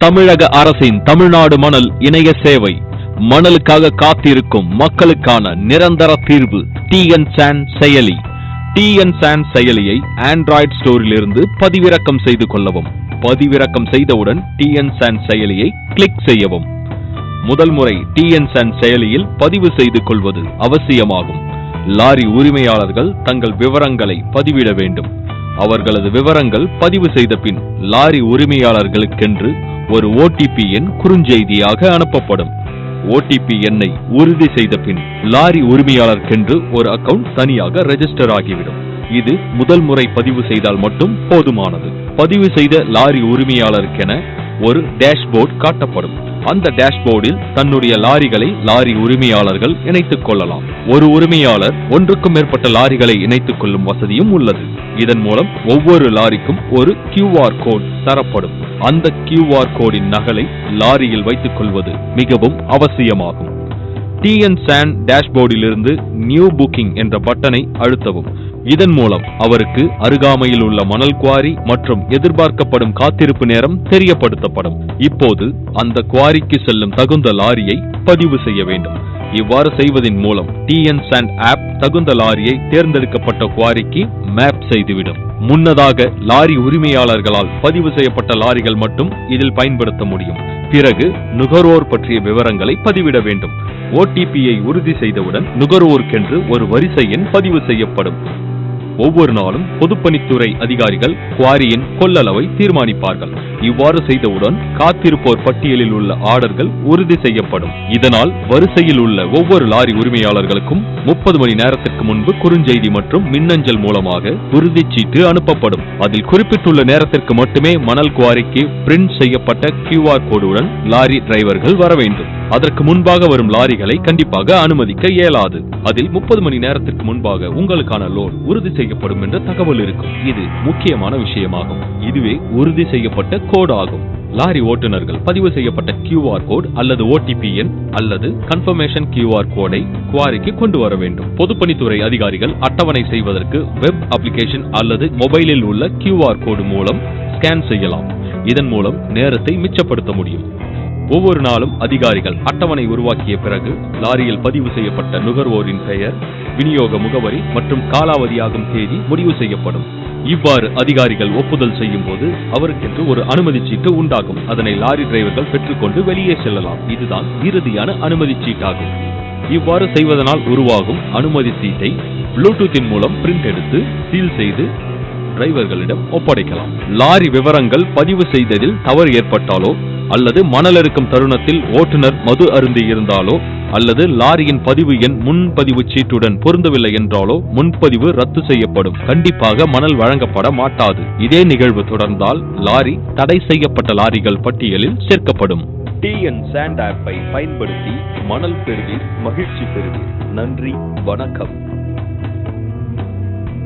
தமிழக அரசின் தமிழ்நாடு மணல் இணைய சேவை மணலுக்காக காத்திருக்கும் மக்களுக்கான நிரந்தர தீர்வு டிஎன் சான் செயலி. டிஎன் சான் செயலியை ஆண்ட்ராய்டு ஸ்டோரிலிருந்து பதிவிறக்கம் செய்து கொள்ளவும். பதிவிறக்கம் செய்தவுடன் டிஎன் சான் செயலியை கிளிக் செய்யவும். முதல் முறை டிஎன் சான் செயலியில் பதிவு செய்து கொள்வது அவசியமாகும். லாரி உரிமையாளர்கள் தங்கள் விவரங்களை பதிவிட வேண்டும். அவர்களது விவரங்கள் பதிவு செய்த பின் லாரி உரிமையாளர்களுக்கென்று ஒரு ஓடிபி எண் குறுஞ்செய்தியாக அனுப்பப்படும். ஓடிபி எண்ணை உறுதி செய்த பின் லாரி உரிமையாளருக்கென்று ஒரு அக்கவுண்ட் தனியாக ரெஜிஸ்டர் ஆகிவிடும். இது முதல் முறை பதிவு செய்தால் மட்டும் போதுமானது. பதிவு செய்த லாரி உரிமையாளருக்கென ஒரு டேஷ்போர்ட் காட்டப்படும். அந்த டேஷ்போர்டில் தன்னுடைய லாரிகளை லாரி உரிமையாளர்கள் இணைத்துக் கொள்ளலாம். ஒரு உரிமையாளர் ஒன்றுக்கும் மேற்பட்ட லாரிகளை இணைத்துக் கொள்ளும் வசதியும் உள்ளது. இதன் மூலம் ஒவ்வொரு லாரிக்கும் ஒரு கியூஆர் கோட் தரப்படும். அந்த கியூஆர் கோடின் நகலை லாரியில் வைத்துக் கொள்வது மிகவும் அவசியமாகும். டிஎன் சான் டேஷ்போர்டிலிருந்து நியூ புக்கிங் என்ற பட்டனை அழுத்தவும். இதன் மூலம் அவருக்கு அருகாமையில் உள்ள மணல் குவாரி மற்றும் எதிர்பார்க்கப்படும் காத்திருப்பு நேரம் தெரியப்படுத்தப்படும். இப்போது அந்த குவாரிக்கு செல்லும் தகுந்த லாரியை பதிவு செய்ய வேண்டும். இவ்வாறு செய்வதின் மூலம் டிஎன் சாண்ட் ஆப் தகுந்த லாரியை தேர்ந்தெடுக்கப்பட்ட குவாரிக்கு மேப் செய்துவிடும். முன்னதாக லாரி உரிமையாளர்களால் பதிவு செய்யப்பட்ட லாரிகள் மட்டும் இதில் பயன்படுத்த முடியும். பிறகு நுகர்வோர் பற்றிய விவரங்களை பதிவிட வேண்டும். ஓடிபியை உறுதி செய்தவுடன் நுகர்வோருக்கென்று ஒரு வரிசை எண் பதிவு செய்யப்படும். ஒவ்வொரு நாளும் பொதுப்பணித்துறை அதிகாரிகள் குவாரியின் கொள்ளளவை தீர்மானிப்பார்கள். இவ்வாறு செய்தவுடன் காத்திருப்போர் பட்டியலில் உள்ள ஆர்டர்கள் உறுதி செய்யப்படும். இதனால் வரிசையில் உள்ள ஒவ்வொரு லாரி உரிமையாளர்களுக்கும் முப்பது மணி நேரத்திற்கு முன்பு குறுஞ்செய்தி மற்றும் மின்னஞ்சல் மூலமாக உறுதி சீட்டு அனுப்பப்படும். அதில் குறிப்பிட்டுள்ள நேரத்திற்கு மட்டுமே மணல் குவாரிக்கு பிரிண்ட் செய்யப்பட்ட கியூஆர் கோடுடன் லாரி டிரைவர்கள் வர வேண்டும். அதற்கு முன்பாக வரும் லாரிகளை கண்டிப்பாக அனுமதிக்க இயலாது. அதில் முப்பது மணி நேரத்திற்கு முன்பாக உங்களுக்கான லோன் உறுதி செய்யப்படும் என்ற தகவல் இருக்கும். இது முக்கியமான விஷயமாகும். இதுவே உறுதி செய்யப்பட்ட கோடு ஆகும். லாரி ஓட்டுநர்கள் பதிவு செய்யப்பட்ட கியூஆர் கோட் அல்லது ஓடிபி எண் அல்லது கன்ஃபர்மேஷன் கியூஆர் கோடை குவாரிக்கு கொண்டு வர வேண்டும். பொதுப்பணித்துறை அதிகாரிகள் அட்டவணை செய்வதற்கு வெப் அப்ளிகேஷன் அல்லது மொபைலில் உள்ள கியூஆர் கோடு மூலம் ஸ்கேன் செய்யலாம். இதன் மூலம் நேரத்தை மிச்சப்படுத்த முடியும். ஒவ்வொரு நாளும் அதிகாரிகள் அட்டவணை உருவாக்கிய பிறகு லாரியில் பதிவு செய்யப்பட்ட நுகர்வோரின் பெயர் விநியோக முகவரி மற்றும் காலாவதியாகும் தேதி முடிவு செய்யப்படும். இவ்வாறு அதிகாரிகள் ஒப்புதல் செய்யும் போது அவருக்கென்று ஒரு அனுமதி சீட்டு உண்டாகும். அதனை லாரி டிரைவர்கள் பெற்றுக்கொண்டு வெளியே செல்லலாம். இதுதான் இறுதியான அனுமதி சீட்டாகும். இவ்வாறு செய்வதனால் உருவாகும் அனுமதி சீட்டை ப்ளூடூத்தின் மூலம் பிரிண்ட் எடுத்து சீல் செய்து டிரைவர்களிடம் ஒப்படைக்கலாம். லாரி விவரங்கள் பதிவு செய்ததில் தவறு ஏற்பட்டாலோ அல்லது மணல் இருக்கும் தருணத்தில் ஓட்டுநர் மது அருந்தி இருந்தாலோ அல்லது லாரியின் பதிவு எண் முன்பதிவு சீட்டுடன் பொருந்தவில்லை என்றாலோ முன்பதிவு ரத்து செய்யப்படும். கண்டிப்பாக மணல் வழங்கப்பட மாட்டாது. இதே நிகழ்வு தொடர்ந்தால் லாரி தடை செய்யப்பட்ட லாரிகள் பட்டியலில் சேர்க்கப்படும். டிஎன் சாண்ட் ஆப்பை பயன்படுத்தி மணல் பெறுவீர். மகிழ்ச்சி பெறுவீர். நன்றி. வணக்கம்.